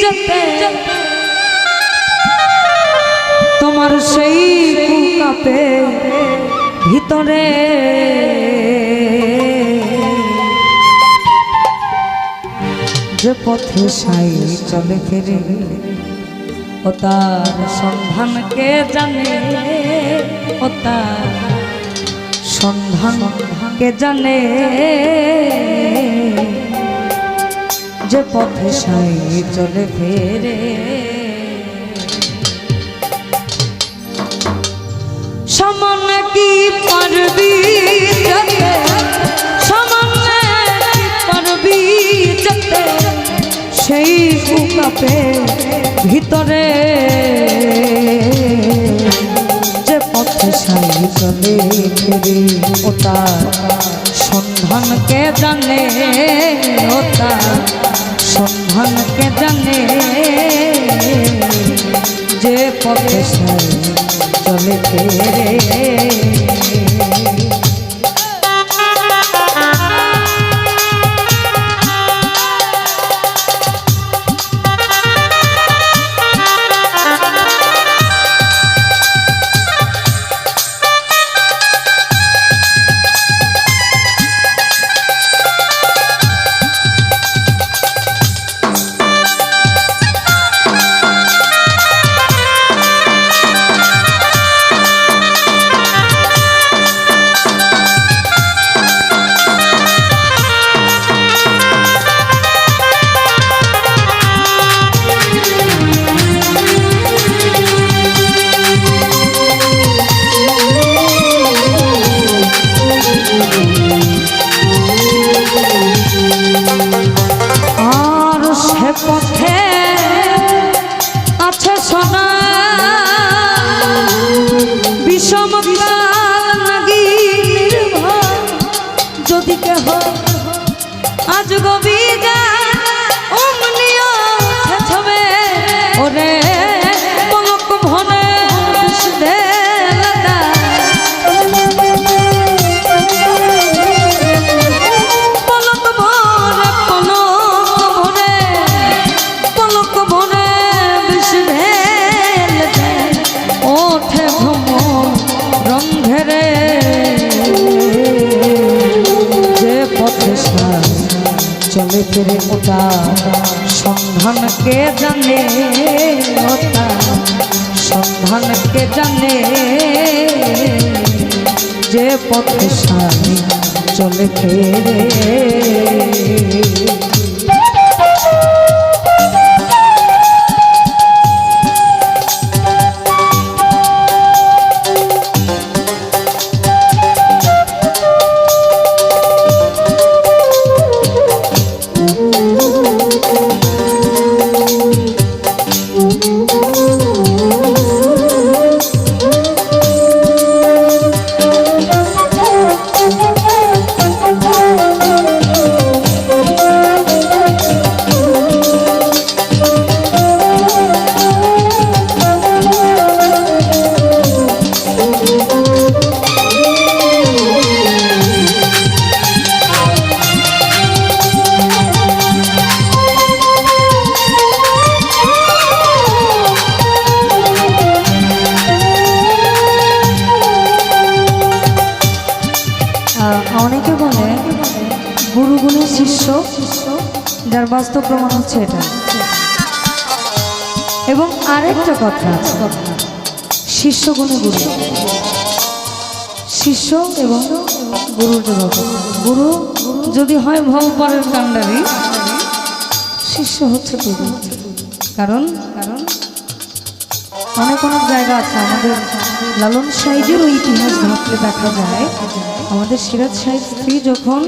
যেতে। তোমার সেই কাপে ভিতরে। যে পথে সাই চলে ফিরে, ও তার সন্ধান কে জানে? ও তার সন্ধান কে জানে? যে পথে সাই চলে ফেরে। সামান্য কি পারবি যেতে সামান্য কি পারবি সেই কুকাপে ভিতরে। যে পথে সাই চলে ফেরে ও তার সন্ধান জানে? ও সন্ধান কে জানে যে পথে চলে ফেরে ওটা সন্ধান কে জানে ওটা সন্ধান কে জানে যে পথে সারি চলে ফেরে বাস্তব প্রমাণ হচ্ছে এটা। এবং আরেকটা কথা শিষ্য গুণে গুরু। শিষ্য এবং গুরুর গুরু যদি হয় ভগবানের কাণ্ডারি, শিষ্য হচ্ছে গুরু কারণ কারণ অনেক অনেক জায়গা আছে। আমাদের লালন সাহেবের ওই ইতিহাস ঘাটলে দেখা যায়। আমাদের সিরাজ সাহেব স্ত্রী যখন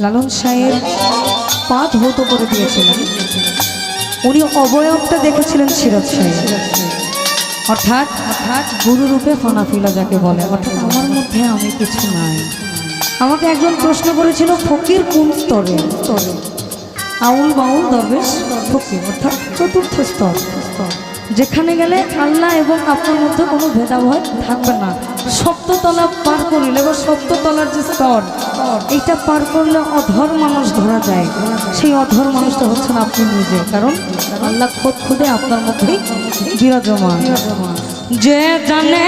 লালন সাহেব পা ধৌত করে দিয়েছিলেন। উনি অবয়বটা দেখেছিলেন সাহেব অর্থাৎ অর্থাৎ গুরুরূপে ফনাফিলা যাকে বলে, অর্থাৎ আমার মধ্যে আমি কিছু নাই। আমাকে একজন প্রশ্ন করেছিল, ফকির কোন স্তরে? স্তরে আউল বাউল দরবেশ ফকির, অর্থাৎ চতুর্থ স্তর স্তর। যেখানে গেলে আল্লাহ এবং আপনার মধ্যে কোনো ভেদাভেদ থাকবে না। সপ্ততলা পার করিলে বা সপ্ততলার যে স্তর এটা পার করলে অধর মানুষ ধরা যায়। সেই অধর মানুষটা হচ্ছেন আপনি নিজে। কারণ আল্লাহ খোদ খুদে আপনার মধ্যে বিরাজমান। যে জানে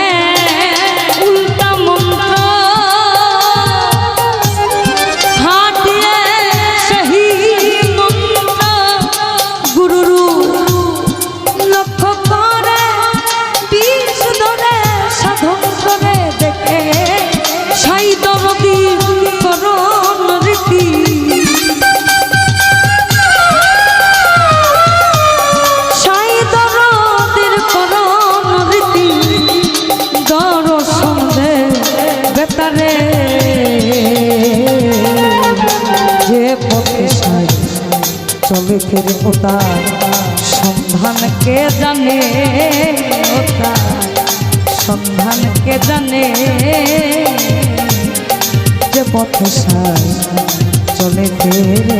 চলে ফেরে ওটা সন্ধান কে জানে ওটা সন্ধান কে জানে যে পথে সাই চলে ফেরে।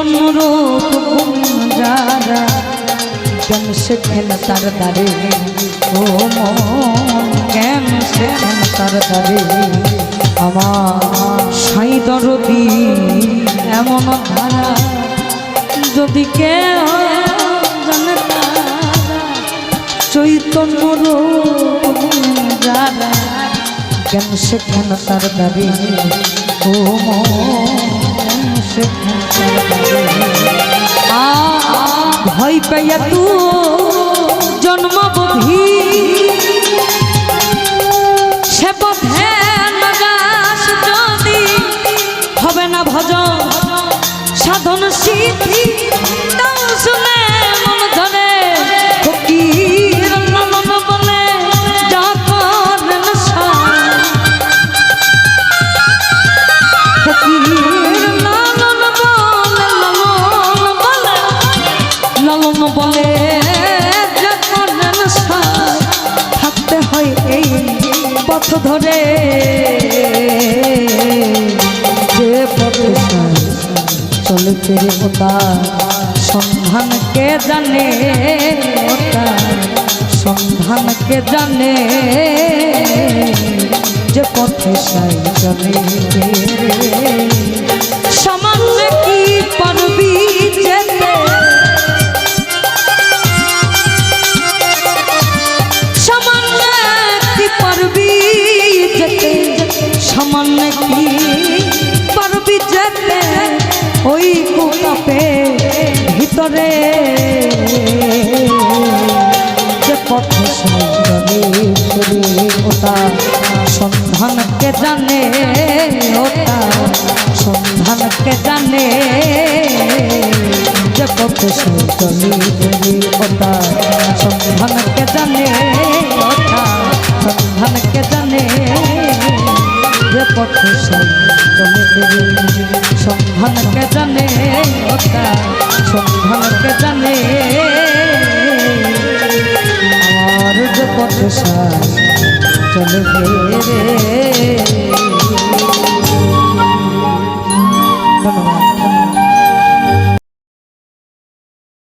চৈতন্য রূপ গুণ যারা কেন শেখেন তার দ্বারে ও মন কেন শেখেন তার দ্বারে আমার সাই দরদি এমন ধারা যদি কে জানে চৈতন্য যারা কেন সেখানে তার দাবি? ও আ ভয় পাইয়া তু জন্মবধি। সে ধরে। যে পথে চলে ফিরে ওটা, সন্ধান কে জানে ওটা? সন্ধান কে জানে? যে পথে সাই চলে ভিতরে। যে সন্ধানে চলে ওটা সন্ধানকে জানে ওটা? সন্ধানকে জানে? যে চলে চলে ওটা সন্ধানকে জানে ওটা? সন্ধানকে জানে? যে পথে চলে সন্ধানকে জানে ওটা? সম্ভালকে জানে। আমার যে পথে শ্বাস চলবে ধন্যবাদ।